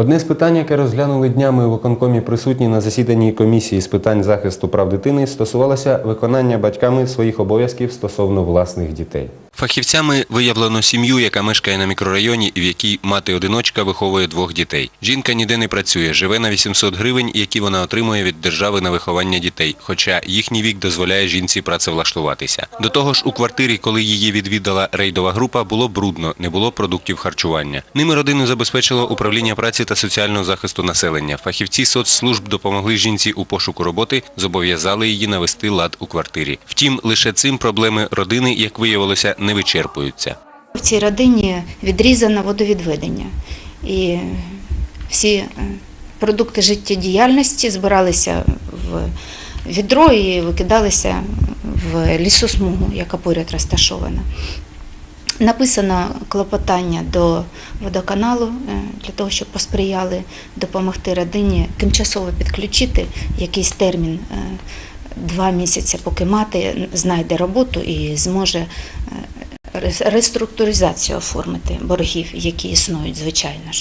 Одне з питань, яке розглянули днями у виконкомі присутні на засіданні комісії з питань захисту прав дитини, стосувалося виконання батьками своїх обов'язків стосовно власних дітей. Фахівцями виявлено сім'ю, яка мешкає на мікрорайоні, в якій мати-одиночка виховує двох дітей. Жінка ніде не працює, живе на 800 гривень, які вона отримує від держави на виховання дітей, хоча їхній вік дозволяє жінці працевлаштуватися. До того ж, у квартирі, коли її відвідала рейдова група, було брудно, не було продуктів харчування. Ними родину забезпечило управління праці та соціального захисту населення. Фахівці соцслужб допомогли жінці у пошуку роботи, зобов'язали її навести лад у квартирі. Втім, лише цим проблеми родини, як виявилося, не вичерпуються. В цій родині відрізано водовідведення. І всі е, продукти життєдіяльності збиралися в відро і викидалися в лісосмугу, яка поряд розташована. Написано клопотання до водоканалу е, для того, щоб посприяли допомогти родині тимчасово підключити якийсь термін е, два місяці, поки мати знайде роботу і зможе реструктуризацію оформити боргів, які існують, звичайно ж.